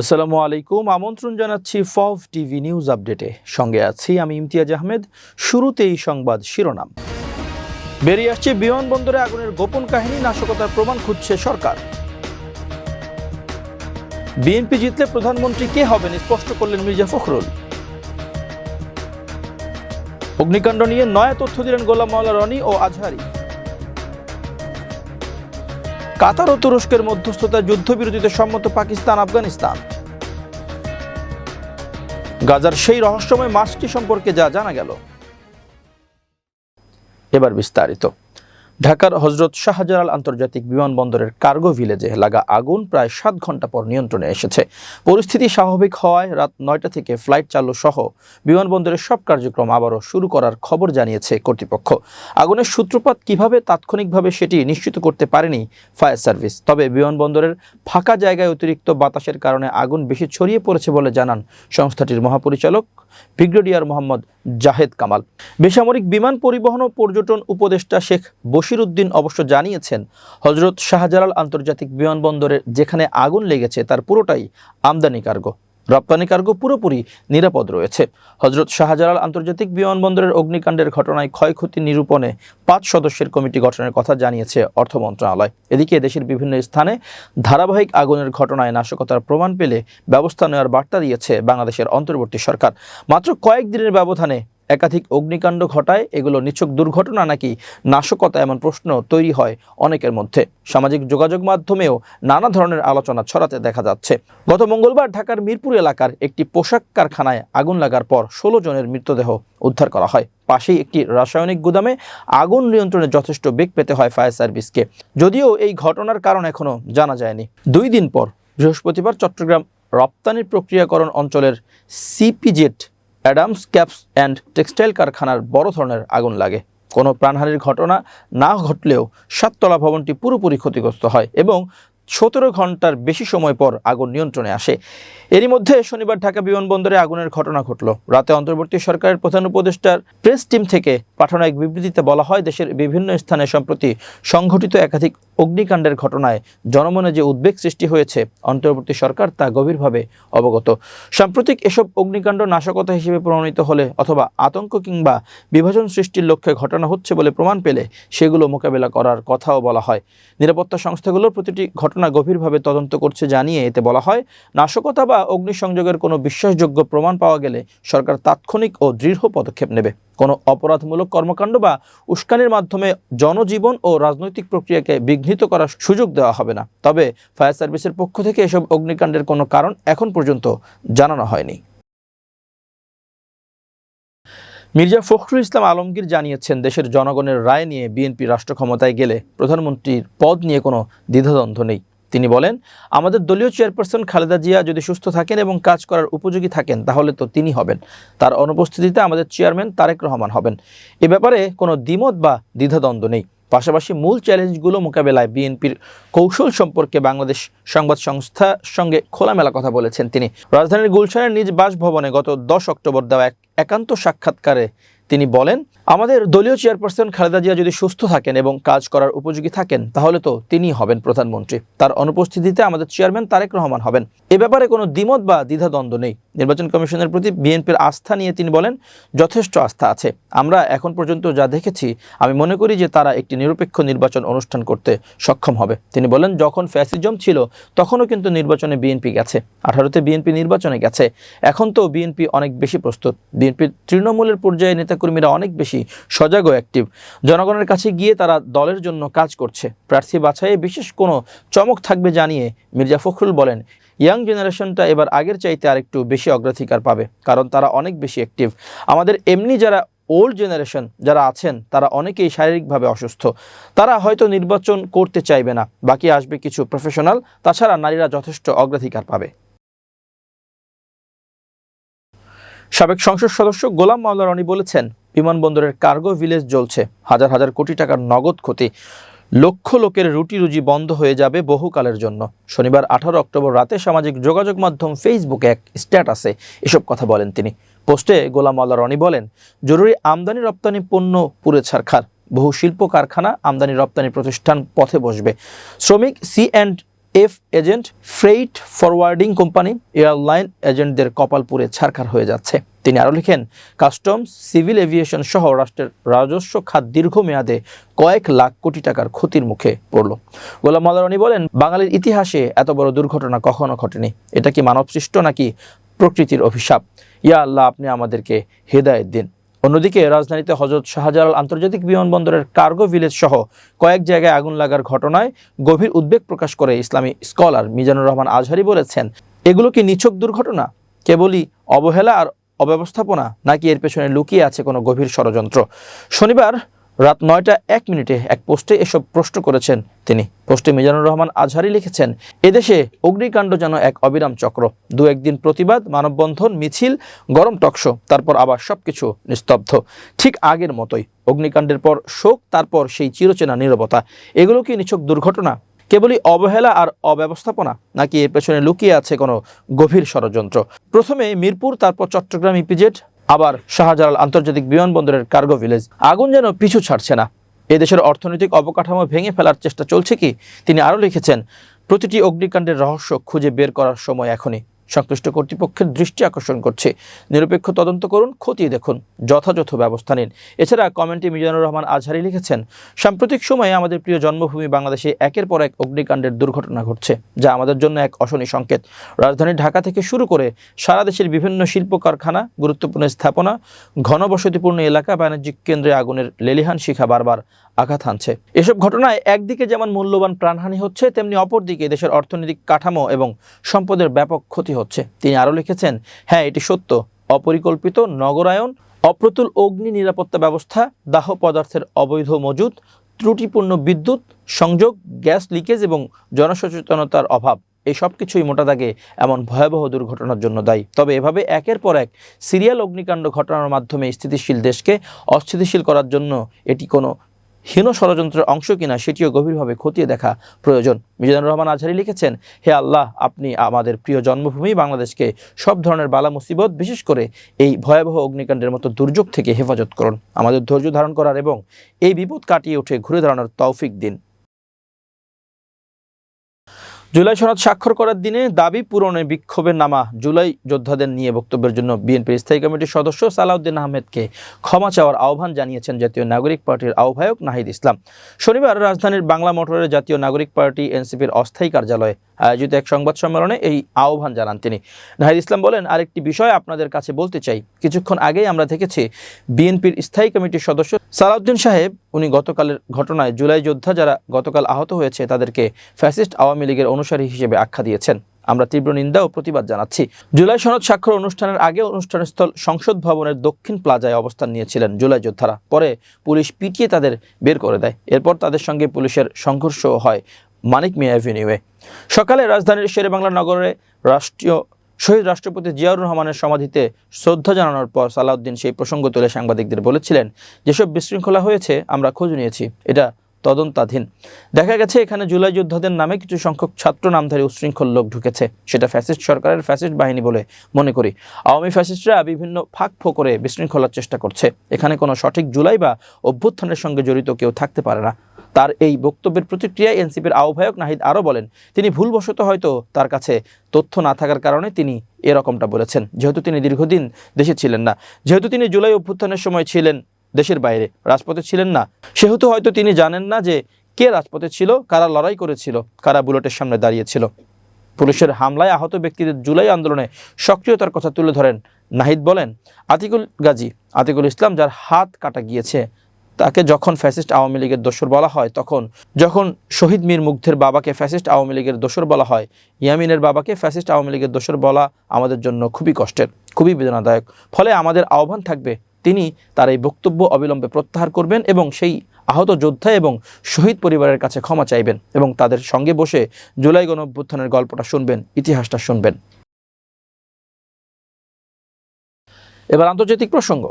আসসালামু আলাইকুম। আমন্ত্রণ জানাচ্ছি ফভ টিভি নিউজ আপডেটে। সঙ্গে আছি আমি ইমতিয়াজ আহমেদ। শুরুতেই সংবাদ শিরোনাম। বেরিয়ে আসছে বিমানবন্দরে আগুনের গোপন কাহিনী, নাশকতার প্রমাণ খুঁজছে সরকার। বিএনপি জিতলে প্রধানমন্ত্রী কে হবেন স্পষ্ট করলেন মির্জা ফখরুল। অগ্নিকাণ্ড নিয়ে নয়া তথ্য দিলেন গোলাম মাওলা রনি ও আজহারি। কাতার ও তুরস্কের মধ্যস্থতায় যুদ্ধবিরতিতে সম্মত পাকিস্তান, আফগানিস্তান। গাজার সেই রহস্যময় মাসটি সম্পর্কে যা জানা গেল। এবার বিস্তারিত। ঢাকার হজরত শাহজালাল আন্তর্জাতিক বিমানবন্দরের কার্গো ভিলেজে লাগা আগুন প্রায় সাত ঘণ্টা পর নিয়ন্ত্রণে এসেছে। পরিস্থিতি স্বাভাবিক হওয়ায় রাত নয়টা থেকে ফ্লাইট চালু সহ বিমানবন্দরের সব কার্যক্রম আবারও শুরু করার খবর জানিয়েছে কর্তৃপক্ষ। আগুনের সূত্রপাত কীভাবে, তাৎক্ষণিকভাবে সেটি নিশ্চিত করতে পারেনি ফায়ার সার্ভিস। তবে বিমানবন্দরের ফাঁকা জায়গায় অতিরিক্ত বাতাসের কারণে আগুন বেশি ছড়িয়ে পড়েছে বলে জানান সংস্থাটির মহাপরিচালক ব্রিগেডিয়ার মোহাম্মদ জাহেদ কামাল। বেসামরিক বিমান পরিবহন ও পর্যটন উপদেষ্টা শেখ বশির উদ্দিন অবশ্য জানিয়েছেন হজরত শাহজালাল আন্তর্জাতিক বিমানবন্দরের যেখানে আগুন লেগেছে তার পুরোটাই আমদানি কার্গো। রপ্তানি কার্গো পুরোপুরি নিরাপদ রয়েছে। হজরত শাহজালাল আন্তর্জাতিক বিমানবন্দরের অগ্নিকাণ্ডের ঘটনায় ক্ষয়ক্ষতি নিরূপণে পাঁচ সদস্যের কমিটি গঠনের কথা জানিয়েছে অর্থ মন্ত্রণালয়। এদিকে দেশের বিভিন্ন স্থানে ধারাবাহিক আগুনের ঘটনায় নাশকতার প্রমাণ পেলে ব্যবস্থা নেওয়ার বার্তা দিয়েছে বাংলাদেশের অন্তর্বর্তী সরকার। মাত্র কয়েকদিনের ব্যবধানে একাধিক অগ্নিকাণ্ড ঘটায়, এগুলো নিছক দুর্ঘটনা নাকি নাশকতা এমন প্রশ্ন তৈরি হয় অনেকের মধ্যে। সামাজিক যোগাযোগ মাধ্যমেও নানা ধরনের আলোচনা ছড়াতে দেখা যাচ্ছে। গত মঙ্গলবার ঢাকার মিরপুর এলাকার একটি পোশাক কারখানায় আগুন লাগার পর ষোলো জনের মৃতদেহ উদ্ধার করা হয়। পাশেই একটি রাসায়নিক গুদামে আগুন নিয়ন্ত্রণে যথেষ্ট বেগ পেতে হয় ফায়ার সার্ভিসকে। যদিও এই ঘটনার কারণ এখনও জানা যায়নি। দুই দিন পর বৃহস্পতিবার চট্টগ্রাম রপ্তানি প্রক্রিয়াকরণ অঞ্চলের CEPZ Adams caps and textile কারখানার বড় ধরনের আগুন লাগে। কোনো প্রাণহানির ঘটনা না ঘটলেও সাততলা ভবনটি পুরোপুরি ক্ষতিগ্রস্ত হয় এবং সতেরো ঘণ্টার বেশি সময় পর আগুন নিয়ন্ত্রণে আসে। এরই মধ্যে শনিবার ঢাকা বিমানবন্দরে আগুনের ঘটনা ঘটল। রাতে অন্তর্বর্তী সরকারের প্রধান উপদেষ্টার প্রেস টিম থেকে পাঠানো এক বিবৃতিতে বলা হয়, দেশের বিভিন্ন স্থানে সম্প্রতি সংঘটিত একাধিক অগ্নিকাণ্ডের ঘটনায় জনমনে যে উদ্বেগ সৃষ্টি হয়েছে, অন্তর্বর্তী সরকার তা গভীরভাবে অবগত। সাম্প্রতিক এসব অগ্নিকাণ্ড নাশকতা হিসেবে প্রমাণিত হলে অথবা আতঙ্ক কিংবা বিভাজন সৃষ্টির লক্ষ্যে ঘটনা হচ্ছে বলে প্রমাণ পেলে সেগুলো মোকাবেলা করার কথাও বলা হয়। নিরাপত্তা সংস্থাগুলোর প্রতিটি ঘটনা গভীরভাবে তদন্ত করছে জানিয়ে এতে বলা হয়, নাশকতা বা অগ্নিসংযোগের কোনো বিশ্বাসযোগ্য প্রমাণ পাওয়া গেলে সরকার তাৎক্ষণিক ও দৃঢ় পদক্ষেপ নেবে। কোনো অপরাধমূলক কর্মকাণ্ড বা উস্কানির মাধ্যমে জনজীবন ও রাজনৈতিক প্রক্রিয়াকে বিঘ্নিত করার সুযোগ দেওয়া হবে না। তবে ফায়ার সার্ভিসের পক্ষ থেকে এসব অগ্নিকাণ্ডের কোনো কারণ এখন পর্যন্ত জানানো হয়নি। মির্জা ফখরুল ইসলাম আলমগীর জানিয়েছেন, দেশের জনগণের রায় নিয়ে বিএনপি রাষ্ট্র ক্ষমতায় গেলে প্রধানমন্ত্রীর পদ নিয়ে কোনো দ্বিধাদ্বন্দ্ব নেই। তিনি বলেন, আমাদের দলীয় চেয়ারপারসন খালেদা জিয়া যদি সুস্থ থাকেন এবং কাজ করার উপযোগী থাকেন, তাহলে তো তিনি হবেন। তার অনুপস্থিতিতে আমাদের চেয়ারম্যান তারেক রহমান হবেন। এ ব্যাপারে কোনো দ্বিমত বা দ্বিধাদ্বন্দ্ব নেই। পাশাপাশি মূল চ্যালেঞ্জগুলো মোকাবেলায় বিএনপির কৌশল সম্পর্কে বাংলাদেশ সংবাদ সংস্থা সঙ্গে খোলামেলা কথা বলেছেন তিনি। রাজধানীর গুলশানের নিজ বাসভবনে গত দশ অক্টোবর দেওয়া এক একান্ত সাক্ষাৎকারে তিনি বলেন আমাদের দলীয় চেয়ারপারসন খালেদা জিয়া যদি সুস্থ থাকেন এবং কাজ করার উপযোগী থাকেন, তাহলে তো তিনি হবেন প্রধানমন্ত্রী। তার অনুপস্থিতিতে আমাদের চেয়ারম্যান তারেক রহমান হবেন। এ ব্যাপারে কোনো দ্বিমত বা দ্বিধাদ্বন্দ্ব নেই। নির্বাচন কমিশনের প্রতি বিএনপির আস্থা নিয়ে তিনি বলেন, যথেষ্ট আস্থা আছে। আমরা এখন পর্যন্ত যা দেখেছি, আমি মনে করি যে তারা একটি নিরপেক্ষ নির্বাচন অনুষ্ঠান করতে সক্ষম হবে। তিনি বলেন, যখন ফ্যাসিজম ছিল, তখনও কিন্তু নির্বাচনে বিএনপি গেছে। আঠারোতে বিএনপি নির্বাচনে গেছে। এখন তো বিএনপি অনেক বেশি প্রস্তুত। বিএনপির তৃণমূলের পর্যায়ে নেতাকর্মীরা অনেক বেশি সজাগ ও অ্যাক্টিভ জনগণের কাছে গিয়ে তারা দলের জন্য কাজ করছে। প্রার্থী বাছাইয়ে বিশেষ কোনো চমক থাকবে জানিয়ে মির্জা ফখরুল বলেন ইয়াং জেনারেশনটা এবার আগের চাইতে আরেকটু বেশি অগ্রাধিকার পাবে, কারণ তারা অনেক বেশি অ্যাক্টিভ আমাদের এমনি যারা ওল্ড জেনারেশন যারা আছেন, তারা অনেকেই শারীরিকভাবে অসুস্থ। তারা হয়তো নির্বাচন করতে চাইবে না, বাকি আসবে কিছু প্রফেশনাল তাছাড়া নারীরা যথেষ্ট অগ্রাধিকার পাবে। সাবেক সংসদ সদস্য গোলাম মাওলা রনি বলেছেন বিমানবন্দরের কার্গো ভিলেজ জ্বলছে। হাজার হাজার কোটি টাকার নগদ ক্ষতি। লক্ষ লোকের রুটি রুজি বন্ধ হয়ে যাবে বহুকালের জন্য। শনিবার আঠারো অক্টোবর রাতে সামাজিক যোগাযোগ মাধ্যম ফেসবুকে এক স্ট্যাটাসে এসব কথা বলেন তিনি। পোস্টে গোলাম আল্লাহ রনি বলেন, জরুরি আমদানি রপ্তানি পণ্য পুরে ছারখার। বহু শিল্প কারখানা আমদানি রপ্তানি প্রতিষ্ঠান পথে বসবে। শ্রমিক C and F agent, freight forwarding company, airline এজেন্টদের কপাল পুড়ে ছারখার হয়ে যাচ্ছে। তিনি আরও লিখেন, কাস্টমস, সিভিল এভিয়েশন সহ রাষ্ট্রের রাজস্ব খাত দীর্ঘমেয়াদে কয়েক লাখ কোটি টাকার ক্ষতির মুখে পড়ল। গোলাম মাদারণী বলেন, বাঙালির ইতিহাসে এত বড় দুর্ঘটনা কখনো ঘটেনি। এটা কি মানবসৃষ্ট নাকি প্রকৃতির অভিশাপ? ইয়া আল্লাহ, আপনি আমাদেরকে হেদায়েত দিন। অন্যদিকে রাজধানীতে হজরত শাহজালাল আন্তর্জাতিক বিমানবন্দরের কার্গো ভিলেজ সহ কয়েক জায়গায় আগুন লাগার ঘটনায় গভীর উদ্বেগ প্রকাশ করে ইসলামী স্কলার মিজানুর রহমান আজহারি বলেছেন, এগুলো কি নিছক দুর্ঘটনা? কেবলই অবহেলা আর অব্যবস্থাপনা নাকি এর পেছনে লুকিয়ে আছে কোনো গভীর ষড়যন্ত্র? শনিবার রাত নয়টা এক মিনিটে এক পোস্টে এসব প্রশ্ন করেছেন তিনি। পোস্টে মিজানুর রহমান আজহারি লিখেছেন, এদেশে অগ্নিকাণ্ড যেন এক অবিরাম চক্র। দু একদিন প্রতিবাদ, মানববন্ধন, মিছিল, গরম টকশো তারপর আবার সবকিছু নিস্তব্ধ। ঠিক আগের মতোই। অগ্নিকাণ্ডের পর শোক, তারপর সেই চিরচেনা নীরবতা। এগুলো কি নিছক দুর্ঘটনা? কেবলই অবহেলা আর অব্যবস্থাপনা, নাকি এর পেছনে লুকিয়ে আছে কোনো গভীর ষড়যন্ত্র? প্রথমে মিরপুর, তারপর চট্টগ্রাম ইপিজেড আবার শাহজালাল আন্তর্জাতিক বিমানবন্দরের কার্গো ভিলেজ। আগুন যেন পিছু ছাড়ছে না। এদেশের অর্থনৈতিক অবকাঠামো ভেঙে ফেলার চেষ্টা চলছে কি? তিনি আরও লিখেছেন, প্রতিটি অগ্নিকাণ্ডের রহস্য খুঁজে বের করার সময় এখনই। সংশ্লিষ্ট কর্তৃপক্ষের দৃষ্টি আকর্ষণ করছে। নিরপেক্ষ তদন্ত করুন, খতিয়ে দেখুন, যথাযথ ব্যবস্থা নিন। এছাড়া কমেন্টে মিজানুর রহমান আজহারি লিখেছেন, সাম্প্রতিক সময়ে আমাদের প্রিয় জন্মভূমি বাংলাদেশে একের পর এক অগ্নিকাণ্ডের দুর্ঘটনা ঘটছে, যা আমাদের জন্য এক অশনি সংকেত। রাজধানী ঢাকা থেকে শুরু করে সারা দেশের বিভিন্ন শিল্প কারখানা, গুরুত্বপূর্ণ স্থাপনা, ঘনবসতিপূর্ণ এলাকা বাণিজ্যিক কেন্দ্রে আগুনের লেলিহান শিখা বারবার আঘাত হানছে। এসব ঘটনায় একদিকে যেমন মূল্যবান প্রাণহানি হচ্ছে, তেমনি অপরদিকে দেশের অর্থনৈতিক কাঠামো এবং সম্পদের ব্যাপক ক্ষতি হচ্ছে। তিনি আরও লিখেছেন হ্যাঁ এটি সত্য। অপরিকল্পিত নগরায়ন, অপ্রতুল অগ্নি নিরাপত্তা ব্যবস্থা, দাহ পদার্থের অবৈধ মজুদ, ত্রুটিপূর্ণ বিদ্যুৎ, সংযোগ, গ্যাস লিকেজ এবং জনসচেতনতার অভাব। এই সব কিছুই মোটা দাগে এমন ভয়াবহ দুর্ঘটনার জন্য দায়ী। তবে এভাবে একের পর এক সিরিয়াল অগ্নিকাণ্ড ঘটানোর মাধ্যমে স্থিতিশীল দেশকে অস্থিতিশীল করার জন্য এটি কোনো হীন ষড়যন্ত্রের অংশ কিনা সেটিও গভীরভাবে খতিয়ে দেখা প্রয়োজন। মিজানুর রহমান আজহারি লিখেছেন, হে আল্লাহ, আপনি আমাদের প্রিয় জন্মভূমি বাংলাদেশকে সব ধরনের বালা মুসিবত, বিশেষ করে এই ভয়াবহ অগ্নিকাণ্ডের মতো দুর্যোগ থেকে হেফাজত করুন। আমাদের ধৈর্য ধারণ করার এবং এই বিপদ কাটিয়ে উঠে ঘুরে দাঁড়ানোর তৌফিক দিন। জুলাই সনদ স্বাক্ষর করার দিনে দাবি পূরণে বিক্ষোভে নামা জুলাই যোদ্ধাদের নিয়ে বক্তব্যের জন্য বিএনপির স্থায়ী কমিটির সদস্য সালাউদ্দিন আহমেদকে ক্ষমা চাওয়ার আহ্বান জানিয়েছেন জাতীয় নাগরিক পার্টির আহ্বায়ক নাহিদ ইসলাম। শনিবার রাজধানীর বাংলা মোটরের জাতীয় নাগরিক পার্টি এনসিপির অস্থায়ী কার্যালয়ে আয়োজিত এক সংবাদ সম্মেলনে এই আহ্বান জানান তিনি। নাহিদ ইসলাম বলেন, আরেকটি বিষয় আপনাদের কাছে বলতে চাই। কিছুক্ষণ আগেই আমরা দেখেছি বিএনপির স্থায়ী কমিটির সদস্য সালাউদ্দিন সাহেব উনি গতকালের ঘটনায় জুলাই যোদ্ধা যারা গতকাল আহত হয়েছে, তাদেরকে ফ্যাসিস্ট আওয়ামী লীগের অনুসারী হিসেবে আখ্যা দিয়েছেন। আমরা তীব্র নিন্দা ও প্রতিবাদ জানাচ্ছি। জুলাই সনদ স্বাক্ষর অনুষ্ঠানের আগে অনুষ্ঠানস্থল সংসদ ভবনের দক্ষিণ প্লাজায় অবস্থান নিয়েছিলেন জুলাই যোদ্ধারা। পরে পুলিশ পিটিয়ে তাদের বের করে দেয়। এরপর তাদের সঙ্গে পুলিশের সংঘর্ষ হয় মানিক মিয়া অ্যাভিনিউয়ে সকালে রাজধানীর শেরেবাংলা নগরে রাষ্ট্রীয় শহীদ রাষ্ট্রপতি জিয়াউর রহমানের সমাধিতে শ্রদ্ধা জানানোর পর সালাউদ্দিন সেই প্রসঙ্গ তুলে সাংবাদিকদের বলেছিলেন, যেসব বিশৃঙ্খলা হয়েছে, আমরা খোঁজ নিয়েছি। এটা তদন্তাধীন। দেখা গেছে, এখানে জুলাই যোদ্ধাদের নামে কিছু সংখ্যক ছাত্র নামধারী উশৃঙ্খল লোক ঢুকেছে। সেটা ফ্যাসিস্ট সরকারের ফ্যাসিস্ট বাহিনী বলে মনে করি। আওয়ামী ফ্যাসিস্টরা বিভিন্ন ফাঁক ফোকরে বিশৃঙ্খলার চেষ্টা করছে। এখানে কোনো সঠিক জুলাই বা অভ্যুত্থানের সঙ্গে জড়িত কেউ থাকতে পারে না। তার এই বক্তব্যের প্রতিক্রিয়ায় এনসিপির আহ্বায়ক নাহিদ আরও বলেন, তিনি ভুলবশত হয়তো তার কাছে তথ্য না থাকার কারণে তিনি এরকমটা বলেছেন। যেহেতু তিনি দীর্ঘদিন দেশে ছিলেন না, যেহেতু তিনি জুলাই অভ্যুত্থানের সময় ছিলেন দেশের বাইরে, রাজপথে ছিলেন না, সেহেতু হয়তো তিনি জানেন না যে কে রাজপথে ছিল, কারা লড়াই করেছিল, কারা বুলেটের সামনে দাঁড়িয়েছিল। পুলিশের হামলায় আহত ব্যক্তিদের জুলাই আন্দোলনে সক্রিয়তার কথা তুলে ধরেন নাহিদ বলেন, আতিকুল গাজী, আতিকুল ইসলাম, যার হাত কাটা গিয়েছে তাকে যখন ফ্যাসিস্ট আওয়ামী লীগের দোসর বলা হয়, তখন যখন শহীদ মীর মুগ্ধের বাবাকে ফ্যাসিস্ট আওয়ামী লীগের দোসর বলা হয়, ইয়ামিনের বাবাকে ফ্যাসিস্ট আওয়ামী লীগের দোসর বলা আমাদের জন্য খুবই কষ্টের, খুবই বেদনাদায়ক। ফলে আমাদের আহ্বান থাকবে, তিনি তার এই বক্তব্য অবিলম্বে প্রত্যাহার করবেন এবং সেই আহত যোদ্ধা এবং শহীদ পরিবারের কাছে ক্ষমা চাইবেন এবং তাদের সঙ্গে বসে জুলাই গণ অভ্যুত্থানের গল্পটা শুনবেন, ইতিহাসটা শুনবেন। এবার আন্তর্জাতিক প্রসঙ্গ।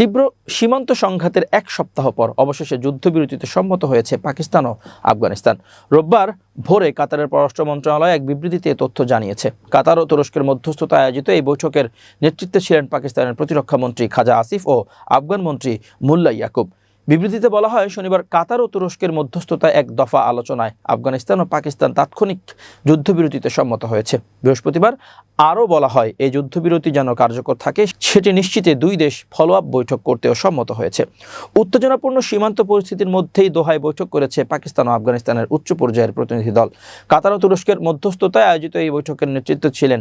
তীব্র সীমান্ত সংঘাতের এক সপ্তাহ পর অবশেষে যুদ্ধবিরতিতে সম্মত হয়েছে পাকিস্তান ও আফগানিস্তান। রোববার ভোরে কাতারের পররাষ্ট্র মন্ত্রণালয় এক বিবৃতিতে তথ্য জানিয়েছে। কাতার ও তুরস্কের মধ্যস্থতা আয়োজিত এই বৈঠকের নেতৃত্বে ছিলেন পাকিস্তানের প্রতিরক্ষা মন্ত্রী খাজা আসিফ ও আফগান মন্ত্রী মুল্লা ইয়াকুব। বিবৃতিতে বলা হয়, শনিবার কাতার ও তুরস্কের মধ্যস্থতায় এক দফা আলোচনায় আফগানিস্তান ও পাকিস্তান তাৎক্ষণিক যুদ্ধবিরতিতে সম্মত হয়েছে। বৃহস্পতিবার আরও বলা হয়, এই যুদ্ধবিরতি যেন কার্যকর থাকে, সেটি নিশ্চিতে দুই দেশ ফলো আপ বৈঠক করতেও সম্মত হয়েছে। উত্তেজনাপূর্ণ সীমান্ত পরিস্থিতির মধ্যেই দোহায় বৈঠক করেছে পাকিস্তান ও আফগানিস্তানের উচ্চ পর্যায়ের প্রতিনিধি দল। কাতার ও তুরস্কের মধ্যস্থতায় আয়োজিত এই বৈঠকের নেতৃত্ব ছিলেন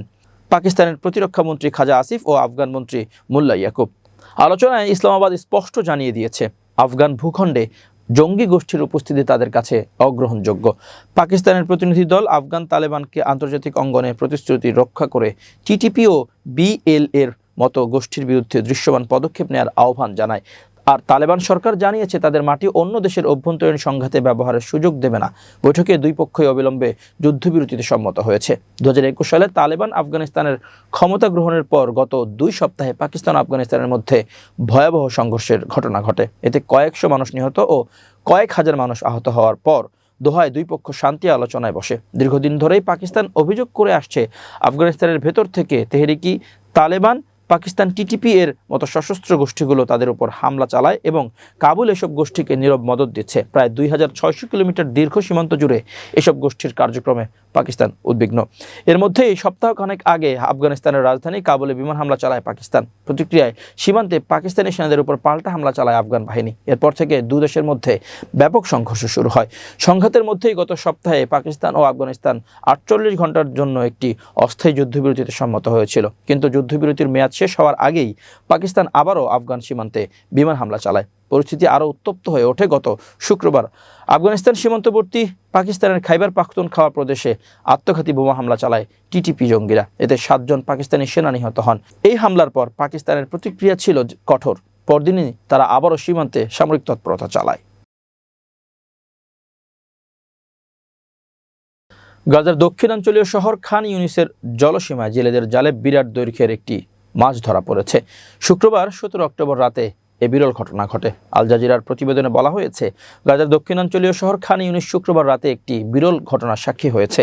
পাকিস্তানের প্রতিরক্ষা মন্ত্রী খাজা আসিফ ও আফগান মন্ত্রী মুল্লা ইয়াকুব। আলোচনায় ইসলামাবাদ স্পষ্ট জানিয়ে দিয়েছে। আফগান ভূখণ্ডে জঙ্গি গোষ্ঠীর উপস্থিতি তাদের কাছে অগ্রহণযোগ্য। পাকিস্তানের প্রতিনিধি দল আফগান তালেবানকে আন্তর্জাতিক অঙ্গনে প্রতিশ্রুতি রক্ষা করে টিটিপি ও বিএল এর মতো গোষ্ঠীর বিরুদ্ধে দৃশ্যমান পদক্ষেপ নেওয়ার আহ্বান জানায়। আর তালেবান সরকার জানিয়েছে তাদের মাটি অন্য দেশের অভ্যন্তরীণ সংঘাতে ব্যবহারের সুযোগ দেবে না। বৈঠকে দুই পক্ষই অবিলম্বে যুদ্ধবিরতিতে সম্মত হয়েছে। দু হাজার একুশ সালে তালেবান আফগানিস্তানের ক্ষমতা গ্রহণের পর গত দুই সপ্তাহে পাকিস্তান আফগানিস্তানের মধ্যে ভয়াবহ সংঘর্ষের ঘটনা ঘটে। এতে কয়েকশো মানুষ নিহত ও কয়েক হাজার মানুষ আহত হওয়ার পর দোহায় দুই পক্ষ শান্তি আলোচনায় বসে। দীর্ঘদিন ধরেই পাকিস্তান অভিযোগ করে আসছে, আফগানিস্তানের ভেতর থেকে তেহরিকি তালেবান পাকিস্তান টিটিপি এর মতো সশস্ত্র গোষ্ঠীগুলো তাদের উপর হামলা চালায় এবং কাবুল এসব গোষ্ঠীকে নীরব মদত দিচ্ছে। প্রায় দুই হাজার ছয়শো কিলোমিটার দীর্ঘ সীমান্ত জুড়ে এসব গোষ্ঠীর কার্যক্রমে পাকিস্তান উদ্বিগ্ন। এর মধ্যে মধ্যেই সপ্তাহখানেক আগে আফগানিস্তানের রাজধানী কাবুলে বিমান হামলা চালায় পাকিস্তান। প্রতিক্রিয়ায় সীমান্তে পাকিস্তানি সেনাদের উপর পাল্টা হামলা চালায় আফগান বাহিনী। এরপর থেকে দু দেশের মধ্যে ব্যাপক সংঘর্ষ শুরু হয়। সংঘাতের মধ্যেই গত সপ্তাহে পাকিস্তান ও আফগানিস্তান আটচল্লিশ ঘণ্টার জন্য একটি অস্থায়ী যুদ্ধবিরতিতে সম্মত হয়েছিল। কিন্তু যুদ্ধবিরতির মেয়াদ শেষ হওয়ার আগেই পাকিস্তান আবারও আফগান সীমান্তে বিমান হামলা চালায়। পরিস্থিতি আরও উত্তপ্ত হয়ে ওঠে গত শুক্রবার। আফগানিস্তান সীমান্তবর্তী পাকিস্তানের খাইবার পাখতুন খাওয়া প্রদেশে আত্মঘাতী বোমা হামলা চালায় টিটিপি জঙ্গিরা। এতে সাতজন পাকিস্তানি সেনা নিহত হন। এই হামলার পর পাকিস্তানের প্রতিক্রিয়া ছিল কঠোর। পরদিনই তারা আবারও সীমান্তে সামরিক তৎপরতা চালায়। গাজার দক্ষিণাঞ্চলীয় শহর খান ইউনিসের জলসীমায় জেলেদের জালে বিরাট দৈর্ঘ্যের একটি মাছ ধরা পড়েছে। শুক্রবার সতেরো অক্টোবর রাতে এ বিরল ঘটনা ঘটে। আল জাজিরার প্রতিবেদনে বলা হয়েছে, গাজার দক্ষিণাঞ্চলীয় শহর খান ইউনিস শুক্রবার রাতে একটি বিরল ঘটনার সাক্ষী হয়েছে।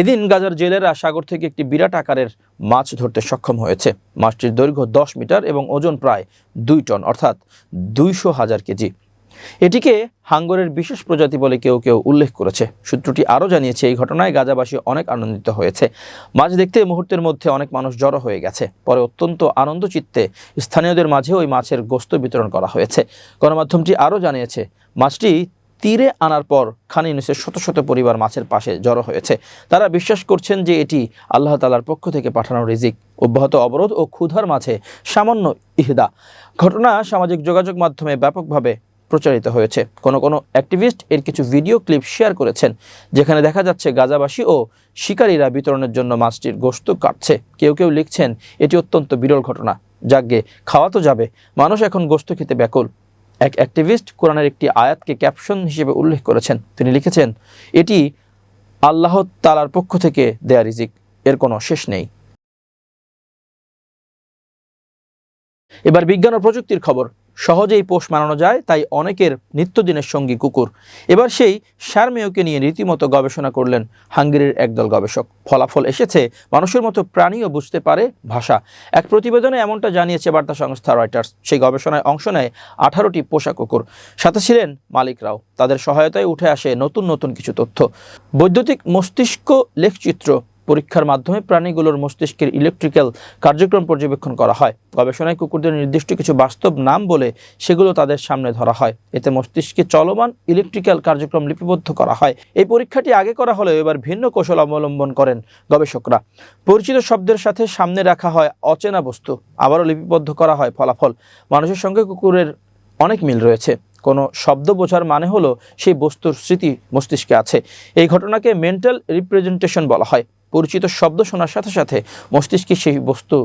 এদিন গাজার জেলেরা সাগর থেকে একটি বিরাট আকারের মাছ ধরতে সক্ষম হয়েছে। মাছটির দৈর্ঘ্য দশ মিটার এবং ওজন প্রায় দুই টন, অর্থাৎ দুইশো হাজার কেজি। এটিকে হাঙ্গরের বিশেষ প্রজাতি বলে কেউ কেউ উল্লেখ করেছে। সূত্রটি আরও জানিয়েছে, এই ঘটনায় গাজাবাসী অনেক আনন্দিত হয়েছে। মাছ দেখতে মুহূর্তের মধ্যে অনেক মানুষ জড়ো হয়ে গেছে। পরে অত্যন্ত আনন্দ চিত্তে স্থানীয়দের মাঝে ওই মাছের গোস্ত বিতরণ করা হয়েছে। গণমাধ্যমটি আরও জানিয়েছে, মাছটি তীরে আনার পর খান ইউনিসের শত শত পরিবার মাছের পাশে জড়ো হয়েছে। তারা বিশ্বাস করছেন যে এটি আল্লাহ তালার পক্ষ থেকে পাঠানো রিজিক। অব্যাহত অবরোধ ও ক্ষুধার মাঝে সামান্য ইহদা। ঘটনা সামাজিক যোগাযোগ মাধ্যমে ব্যাপকভাবে প্রচারিত হয়েছে। কোনো কোনো অ্যাক্টিভিস্ট এর কিছু ভিডিও ক্লিপ শেয়ার করেছেন, যেখানে দেখা যাচ্ছে গাজাবাসী ও শিকারীরা বিতরণের জন্য মাছটির গোস্ত কাটছে। কেউ কেউ লিখছেন, এটি অত্যন্ত বিরল ঘটনা। যাগ্গে খাওয়া তো যাবে। মানুষ এখন গোস্ত খেতে ব্যাকুল। এক অ্যাক্টিভিস্ট কোরআনের একটি আয়াতকে ক্যাপশন হিসেবে উল্লেখ করেছেন। তিনি লিখেছেন, এটি আল্লাহ তালার পক্ষ থেকে দেয়া রিজিক। এর কোনো শেষ নেই। এবার বিজ্ঞান ও প্রযুক্তির খবর। সহজেই পোষ মানানো যায়, তাই অনেকের নিত্যদিনের সঙ্গী কুকুর। এবার সেই শারমেয়কে নিয়ে রীতিমতো গবেষণা করলেন হাঙ্গেরির একদল গবেষক। ফলাফল এসেছে, মানুষের মতো প্রাণীও বুঝতে পারে ভাষা। এক প্রতিবেদনে এমনটা জানিয়েছে বার্তা সংস্থা রয়টার্স। সেই গবেষণায় অংশ নেয় আঠারোটি পোষা কুকুর। সাথে ছিলেন মালিকরাও তাদের সহায়তায় উঠে আসে নতুন নতুন কিছু তথ্য। বৈদ্যুতিক মস্তিষ্ক লেখচিত্র পরীক্ষার মাধ্যমে প্রাণীগুলোর মস্তিষ্কের ইলেকট্রিক্যাল কার্যক্রম পর্যবেক্ষণ করা হয়। গবেষণায় কুকুরদের নির্দিষ্ট কিছু বাস্তব নাম বলে সেগুলো তাদের সামনে ধরা হয়। এতে মস্তিষ্কে চলমান ইলেকট্রিক্যাল কার্যক্রম লিপিবদ্ধ করা হয়। এই পরীক্ষাটি আগে করা হলেও এবার ভিন্ন কৌশল অবলম্বন করেন গবেষকরা। পরিচিত শব্দের সাথে সামনে রাখা হয় অচেনা বস্তু। আবারও লিপিবদ্ধ করা হয় ফলাফল। মানুষের সঙ্গে কুকুরের অনেক মিল রয়েছে। কোনো শব্দ বোঝার মানে হলো সেই বস্তুর স্মৃতি মস্তিষ্কে আছে। এই ঘটনাকে মেন্টাল রিপ্রেজেন্টেশন বলা হয়। পরিচিত শব্দ শোনার সাথে সাথে মস্তিষ্কে সেই বস্তু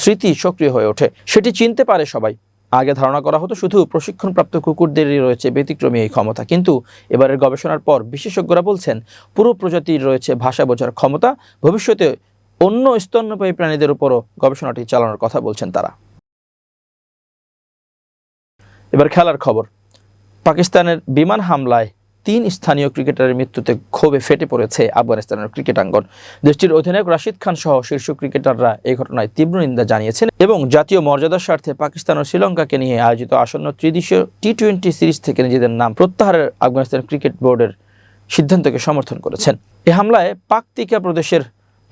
স্মৃতি সক্রিয় হয়ে ওঠে। সেটি চিনতে পারে সবাই। আগে ধারণা করা হতো শুধু প্রশিক্ষণপ্রাপ্ত কুকুরদেরই রয়েছে ব্যতিক্রমী এই ক্ষমতা। কিন্তু এবারের গবেষণার পর বিশেষজ্ঞরা বলছেন, পুরো প্রজাতির রয়েছে ভাষা বোঝার ক্ষমতা। ভবিষ্যতে অন্য স্তন্যপায়ী প্রাণীদের উপরও গবেষণাটি চালানোর কথা বলছেন তারা। এবার খেলার খবর। পাকিস্তানের বিমান হামলায় তিন স্থানীয় ক্রিকেটারের মৃত্যুতে ক্ষোভে ফেটে পড়েছে আফগানিস্তানের ক্রিকেটাঙ্গন। দেশটির অধিনায়ক রাশিদ খান সহ শীর্ষ ক্রিকেটাররা এই ঘটনায় তীব্র নিন্দা জানিয়েছেন এবং জাতীয় মর্যাদার স্বার্থে পাকিস্তান ও শ্রীলঙ্কাকে নিয়ে আয়োজিত আসন্ন ত্রিদেশীয় টি টোয়েন্টি সিরিজ থেকে নিজেদের নাম প্রত্যাহারের আফগানিস্তান ক্রিকেট বোর্ডের সিদ্ধান্তকে সমর্থন করেছেন। এ হামলায় পাকতিকা প্রদেশের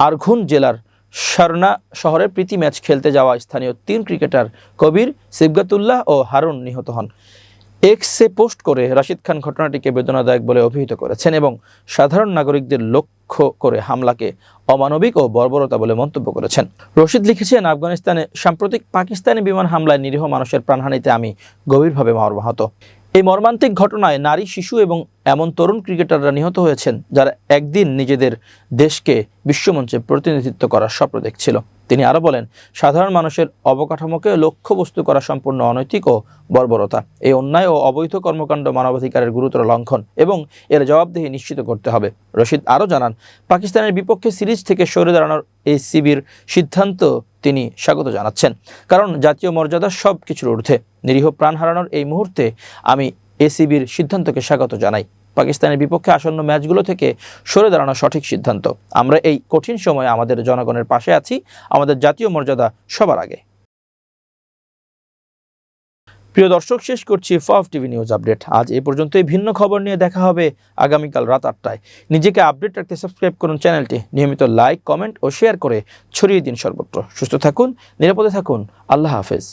আরঘুন জেলার শারনা শহরে প্রীতি ম্যাচ খেলতে যাওয়া স্থানীয় তিন ক্রিকেটার কবির সিবগাতুল্লাহ ও হারুন নিহত হন। এক্সে পোস্ট করে রাশিদ খান ঘটনাটিকে বেদনাদায়ক বলে অভিহিত করেছেন এবং সাধারণ নাগরিকদের লক্ষ্য করে হামলাকে অমানবিক ও বর্বরতা বলে মন্তব্য করেছেন। রশিদ লিখেছেন, আফগানিস্তানে সাম্প্রতিক পাকিস্তানি বিমান হামলায় নিরীহ মানুষের প্রাণহানিতে আমি গভীরভাবে মর্মাহত। এই মর্মান্তিক ঘটনায় নারী, শিশু এবং এমন তরুণ ক্রিকেটাররা নিহত হয়েছেন, যারা একদিন নিজেদের দেশকে বিশ্বমঞ্চে প্রতিনিধিত্ব করার স্বপ্ন দেখছিল। তিনি আরও বলেন, সাধারণ মানুষের অবকাঠামোকে লক্ষ্যবস্তু করা সম্পূর্ণ অনৈতিক ও বর্বরতা। এই অন্যায় ও অবৈধ কর্মকাণ্ড মানবাধিকারের গুরুতর লঙ্ঘন এবং এর জবাবদিহি নিশ্চিত করতে হবে। রশিদ আরও জানান, পাকিস্তানের বিপক্ষে সিরিজ থেকে সরে দাঁড়ানোর এই শিবির সিদ্ধান্ত তিনি স্বাগত জানাচ্ছেন। কারণ জাতীয় মর্যাদা সব কিছুর ঊর্ধ্বে। নিরীহ প্রাণ হারানোর এই মুহূর্তে আমি এসিবির সিদ্ধান্তকে স্বাগত জানাই। পাকিস্তানের বিপক্ষে আসন্ন ম্যাচগুলো থেকে সরে দাঁড়ানো সঠিক সিদ্ধান্ত। আমরা এই কঠিন সময়ে আমাদের জনগণের পাশে আছি। আমাদের জাতীয় মর্যাদা সবার আগে। প্রিয় দর্শক, শেষ করছি ফাফ টিভি নিউজ আপডেট। আজ এ পর্যন্ত এই ভিন্ন খবর নিয়ে দেখা হবে আগামীকাল রাত আটটায়। নিজেকে আপডেট রাখতে সাবস্ক্রাইব করুন চ্যানেলটি। নিয়মিত লাইক, কমেন্ট ও শেয়ার করে ছড়িয়ে দিন সর্বত্র। সুস্থ থাকুন, নিরাপদে থাকুন। আল্লাহ হাফেজ।